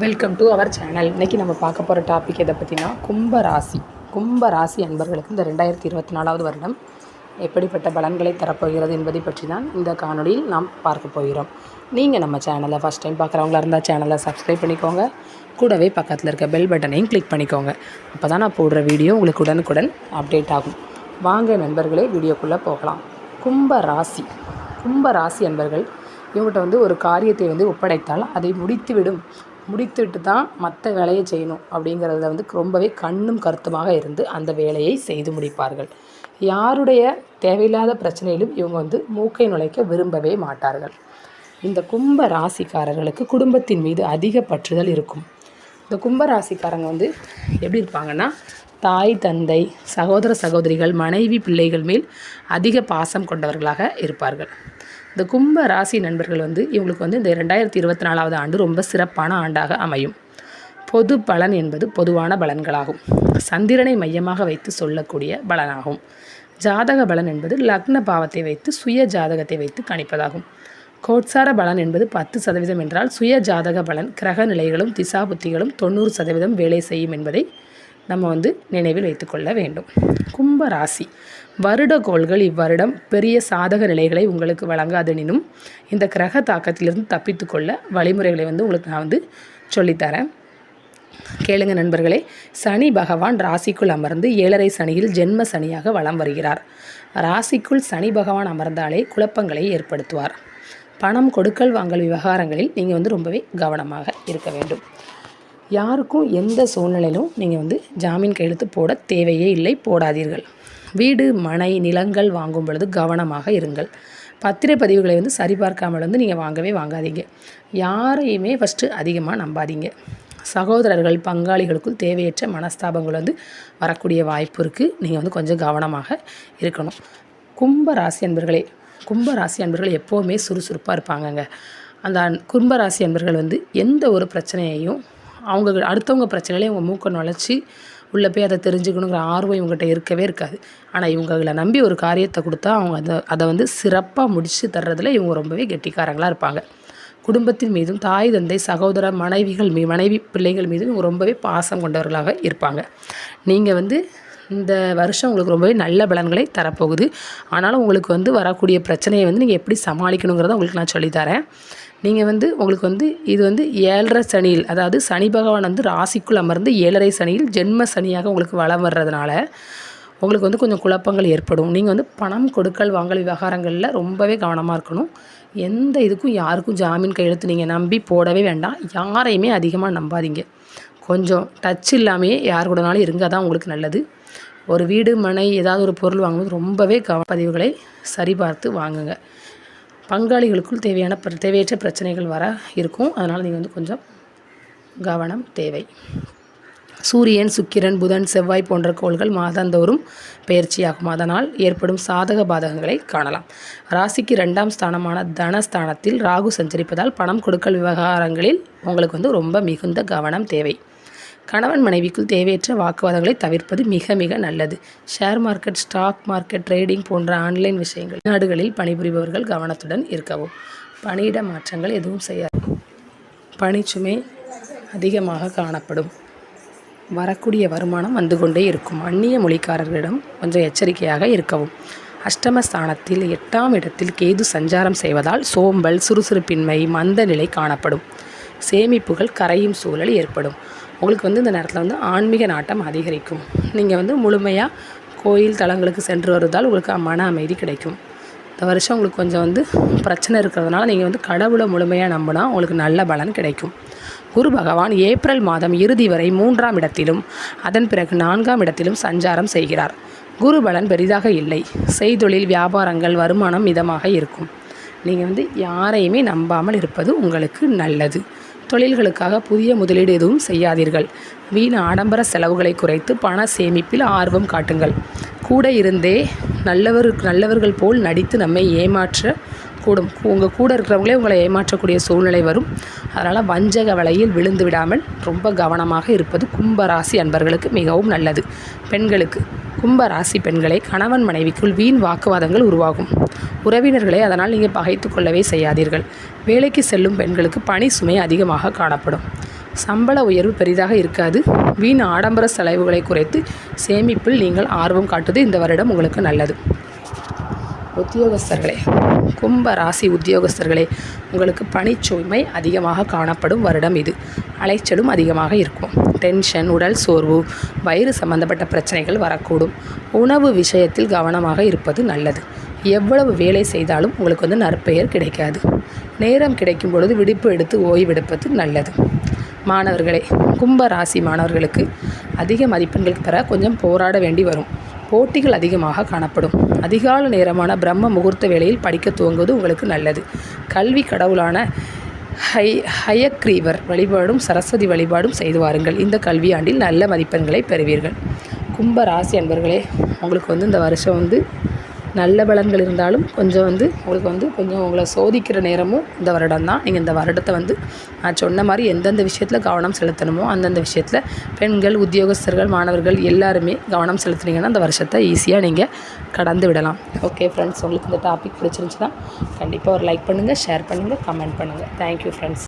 Welcome to our channel இன்றைக்கி நம்ம பார்க்க போகிற டாபிக் எதை பற்றினா கும்ப ராசி. கும்ப ராசி அன்பர்களுக்கு இந்த ரெண்டாயிரத்தி இருபத்தி நாலாவது வருடம் எப்படிப்பட்ட பலன்களை தரப்போகிறது என்பதை பற்றி தான் இந்த காணொலியில் நாம் பார்க்க போகிறோம். நீங்கள் நம்ம சேனலை ஃபஸ்ட் டைம் பார்க்குறவங்களா இருந்தால் சேனலை சப்ஸ்கிரைப் பண்ணிக்கோங்க. கூடவே பக்கத்தில் இருக்க பெல் பட்டனையும் கிளிக் பண்ணிக்கோங்க. அப்போ தான் நான் போடுற வீடியோ உங்களுக்கு உடனுக்குடன் அப்டேட் ஆகும். வாங்க நண்பர்களே வீடியோக்குள்ளே போகலாம். கும்ப ராசி. கும்ப ராசி அன்பர்கள் இவங்கள்ட்ட வந்து ஒரு காரியத்தை வந்து ஒப்படைத்தால் அதை முடித்துவிடும். முடித்துவிட்டு தான் மற்ற வேலையை செய்யணும் அப்படிங்கிறதுல வந்து ரொம்பவே கண்ணும் கருத்துமாக இருந்து அந்த வேலையை செய்து முடிப்பார்கள். யாருடைய தேவையில்லாத பிரச்சனையிலும் இவங்க வந்து மூக்கை நுழைக்க விரும்பவே மாட்டார்கள். இந்த கும்ப ராசிக்காரர்களுக்கு குடும்பத்தின் மீது அதிக பற்றுதல் இருக்கும். இந்த கும்ப ராசிக்காரங்க வந்து எப்படி இருப்பாங்கன்னா தாய் தந்தை சகோதர சகோதரிகள் மனைவி பிள்ளைகள் மேல் அதிக பாசம் கொண்டவர்களாக இருப்பார்கள். இந்த கும்ப ராசி நண்பர்கள் வந்து இவங்களுக்கு வந்து இந்த ரெண்டாயிரத்தி இருபத்தி நாலாவது ஆண்டு ரொம்ப சிறப்பான ஆண்டாக அமையும். பொது பலன் என்பது பொதுவான பலன்களாகும். சந்திரனை மையமாக வைத்து சொல்லக்கூடிய பலனாகும். ஜாதக பலன் என்பது லக்ன பாவத்தை வைத்து சுய ஜாதகத்தை வைத்து கணிப்பதாகும். கோட்சார பலன் என்பது பத்து சதவீதம் என்றால் சுய ஜாதக பலன் கிரக நிலைகளும் திசா புத்திகளும் தொண்ணூறு சதவீதம் வேலை செய்யும் என்பதை நம்ம வந்து நினைவில் வைத்துக்கொள்ள வேண்டும். கும்ப ராசி வருட கோள்கள் இவ்வருடம் பெரிய சாதக நிலைகளை உங்களுக்கு வழங்காதெனினும் இந்த கிரக தாக்கத்திலிருந்து தப்பித்துக்கொள்ள வழிமுறைகளை வந்து உங்களுக்கு நான் வந்து சொல்லித்தரேன். கேளுங்க நண்பர்களே சனி பகவான் ராசிக்குள் அமர்ந்து ஏழரை சனியில் ஜென்ம சனியாக வலம் வருகிறார். ராசிக்குள் சனி பகவான் அமர்ந்தாலே குழப்பங்களை ஏற்படுத்துவார். பணம் கொடுக்கல் வாங்கல் விவகாரங்களில் நீங்கள் வந்து ரொம்பவே கவனமாக இருக்க வேண்டும். யாருக்கும் எந்த சூழ்நிலையிலும் நீங்கள் வந்து ஜாமீன் கையெழுத்து போட தேவையே இல்லை போடாதீர்கள். வீடு மனை நிலங்கள் வாங்கும் பொழுது கவனமாக இருங்கள். பத்திரப்பதிவுகளை வந்து சரிபார்க்காமல் வந்து நீங்கள் வாங்கவே வாங்காதீங்க. யாரையுமே ஃபஸ்ட்டு அதிகமாக நம்பாதீங்க. சகோதரர்கள் பங்காளிகளுக்குள் தேவையற்ற மனஸ்தாபங்கள் வந்து வரக்கூடிய வாய்ப்பு இருக்குது நீங்கள் வந்து கொஞ்சம் கவனமாக இருக்கணும். கும்ப ராசி அன்பர்களே கும்ப ராசி அன்பர்கள் எப்போவுமே சுறுசுறுப்பாக இருப்பாங்கங்க. அந்த கும்ப ராசி அன்பர்கள் வந்து எந்த ஒரு பிரச்சனையையும் அவங்க அடுத்தவங்க பிரச்சனையிலே இவங்க மூக்க நுழைச்சி உள்ளே போய் அதை தெரிஞ்சுக்கணுங்கிற ஆர்வம் இவங்ககிட்ட இருக்கவே இருக்காது. ஆனால் இவங்களை நம்பி ஒரு காரியத்தை கொடுத்தா அவங்க அதை அதை வந்து சிறப்பாக முடித்து தர்றதில் இவங்க ரொம்பவே கெட்டிக்காரங்களாக இருப்பாங்க. குடும்பத்தின் மீதும் தாய் தந்தை சகோதர மனைவிகள் மீ மனைவி பிள்ளைகள் மீதும் இவங்க ரொம்பவே பாசம் கொண்டவர்களாக இருப்பாங்க. நீங்கள் வந்து இந்த வருஷம் உங்களுக்கு ரொம்பவே நல்ல பலன்களை தரப்போகுது. ஆனாலும் உங்களுக்கு வந்து வரக்கூடிய பிரச்சனையை வந்து நீங்கள் எப்படி சமாளிக்கணுங்கிறத உங்களுக்கு நான் சொல்லித்தரேன் நீங்கள் வந்து உங்களுக்கு வந்து இது வந்து ஏழரை சனியில் அதாவது சனி பகவான் வந்து ராசிக்குள் அமர்ந்து ஏழரை சனியில் ஜென்ம சனியாக உங்களுக்கு வளம் வர்றதுனால உங்களுக்கு வந்து கொஞ்சம் குழப்பங்கள் ஏற்படும். நீங்கள் வந்து பணம் கொடுக்கல் வாங்கல் விவகாரங்களில் ரொம்பவே கவனமாக இருக்கணும். எந்த இதுக்கும் யாருக்கும் ஜாமீன் கையெழுத்து நீங்கள் நம்பி போடவே வேண்டாம். யாரையுமே அதிகமாக நம்பாதீங்க. கொஞ்சம் டச் இல்லாமையே யார் கூடனாலும் இருந்தால் தான் உங்களுக்கு நல்லது. ஒரு வீடு மனை ஏதாவது ஒரு பொருள் வாங்கும்போது ரொம்பவே கவ பதிவுகளை சரிபார்த்து வாங்குங்க. பங்காளிகளுக்குள் தேவையான பிர- தேவையற்ற பிரச்சனைகள் வர இருக்கும். அதனால் நீங்கள் வந்து கொஞ்சம் கவனம் தேவை. சூரியன் சுக்கிரன் புதன் செவ்வாய் போன்ற கோள்கள் மாதந்தோறும் பயிற்சியாகும். அதனால் ஏற்படும் சாதக பாதகங்களை காணலாம். ராசிக்கு ரெண்டாம் ஸ்தானமான தனஸ்தானத்தில் ராகு சஞ்சரிப்பதால் பணம் கொடுக்கல் விவகாரங்களில் உங்களுக்கு வந்து ரொம்ப மிகுந்த கவனம் தேவை. கணவன் மனைவிக்குள் தேவையற்ற வாக்குவாதங்களை தவிர்ப்பது மிக மிக நல்லது. Share market stock market trading போன்ற ஆன்லைன் விஷயங்கள் நாடுகளில் பணிபுரிபவர்கள் கவனத்துடன் இருக்கவும். பணியிட மாற்றங்கள் எதுவும் செய்யாது பணிச்சுமை அதிகமாக காணப்படும். வரக்கூடிய வருமானம் வந்து கொண்டே இருக்கும். அந்நிய மொழிக்காரர்களிடம் கொஞ்சம் எச்சரிக்கையாக இருக்கவும். அஷ்டமஸ்தானத்தில் எட்டாம் இடத்தில் கேது சஞ்சாரம் செய்வதால் சோம்பல் சுறுசுறுப்பின்மை மந்த நிலை காணப்படும். சேமிப்புகள் கரையும் சூழல் ஏற்படும். உங்களுக்கு வந்து இந்த நேரத்தில் வந்து ஆன்மீக நாட்டம் அதிகரிக்கும். நீங்கள் வந்து முழுமையாக கோயில் தலங்களுக்கு சென்று வருவதால் உங்களுக்கு மன அமைதி கிடைக்கும். இந்த வருஷம் உங்களுக்கு கொஞ்சம் வந்து பிரச்சனை இருக்கிறதுனால நீங்கள் வந்து கடவுளை முழுமையாக நம்பினா உங்களுக்கு நல்ல பலன் கிடைக்கும். குரு பகவான் ஏப்ரல் மாதம் இறுதி வரை மூன்றாம் இடத்திலும் அதன் பிறகு நான்காம் இடத்திலும் சஞ்சாரம் செய்கிறார். குரு பலன் பெரிதாக இல்லை. செய்தொழில் வியாபாரங்கள் வருமானம் மிதமாக இருக்கும். நீங்கள் வந்து யாரையுமே நம்பாமல் இருப்பது உங்களுக்கு நல்லது. தொழில்களுக்காக புதிய முதலீடு எதுவும் செய்யாதீர்கள். வீண் ஆடம்பர செலவுகளை குறைத்து பண சேமிப்பில் ஆர்வம் காட்டுங்கள். கூட இருந்தே நல்லவர் நல்லவர்கள் போல் நடித்து நம்மை ஏமாற்ற கூடும். உங்கள் கூட இருக்கிறவங்களே உங்களை ஏமாற்றக்கூடிய சூழ்நிலை வரும். அதனால் வஞ்சக வலையில் விழுந்து விடாமல் ரொம்ப கவனமாக இருப்பது கும்பராசி அன்பர்களுக்கு மிகவும் நல்லது. பெண்களுக்கு கும்ப ராசி பெண்களை கணவன் மனைவிக்குள் வீண் வாக்குவாதங்கள் உருவாகும். உறவினர்களை அதனால் நீங்கள் பகைத்து கொள்ளவே செய்யாதீர்கள். வேலைக்கு செல்லும் பெண்களுக்கு பணி சுமை அதிகமாக காணப்படும். சம்பள உயர்வு பெரிதாக இருக்காது. வீண் ஆடம்பர செலவுகளை குறைத்து சேமிப்பில் நீங்கள் ஆர்வம் காட்டுவது இந்த வருடம் உங்களுக்கு நல்லது. உத்தியோகஸ்தர்களே கும்ப ராசி உத்தியோகஸ்தர்களே உங்களுக்கு பனிச்சுமை அதிகமாக காணப்படும் வருடம் இது. அலைச்சலும் அதிகமாக இருக்கும். டென்ஷன் உடல் சோர்வு வயிறு சம்பந்தப்பட்ட பிரச்சனைகள் வரக்கூடும். உணவு விஷயத்தில் கவனமாக இருப்பது நல்லது. எவ்வளவு வேலை செய்தாலும் உங்களுக்கு வந்து நற்பெயர் கிடைக்காது. நேரம் கிடைக்கும் பொழுது விடுப்பு எடுத்து ஓய்வெடுப்பது நல்லது. மாணவர்களே கும்ப ராசி மாணவர்களுக்கு அதிக மதிப்பெண்கள் பெற கொஞ்சம் போராட வேண்டி வரும். போட்டிகள் அதிகமாக காணப்படும். அதிகால நேரமான பிரம்ம முகூர்த்த வேளையில் படிக்க துவங்குவது உங்களுக்கு நல்லது. கல்வி கடவுளான ஹை ஹயக்ரீவர் வழிபாடும் சரஸ்வதி வழிபாடும் செய்து வாருங்கள். இந்த கல்வியாண்டில் நல்ல மதிப்பெண்களை பெறுவீர்கள். கும்ப ராசி அன்பர்களே உங்களுக்கு வந்து இந்த வருஷம் வந்து நல்ல பலன்கள் இருந்தாலும் கொஞ்சம் வந்து உங்களுக்கு வந்து கொஞ்சம் உங்களை சோதிக்கிற நேரமும் இந்த வருடம் தான் நீங்கள் இந்த வருடத்தை வந்து நான் சொன்ன மாதிரி எந்தெந்த விஷயத்தில் கவனம் செலுத்தணுமோ அந்தந்த விஷயத்தில் பெண்கள் உத்தியோகஸ்தர்கள் மாணவர்கள் எல்லாருமே கவனம் செலுத்துனீங்கன்னா அந்த வருஷத்தை ஈஸியாக நீங்கள் கடந்து விடலாம். ஓகே ஃப்ரெண்ட்ஸ் உங்களுக்கு இந்த டாபிக் பிடிச்சிருந்துச்சுன்னா கண்டிப்பாக ஒரு லைக் பண்ணுங்கள் ஷேர் பண்ணுங்கள் கமெண்ட் பண்ணுங்கள் தேங்க்யூ ஃப்ரெண்ட்ஸ்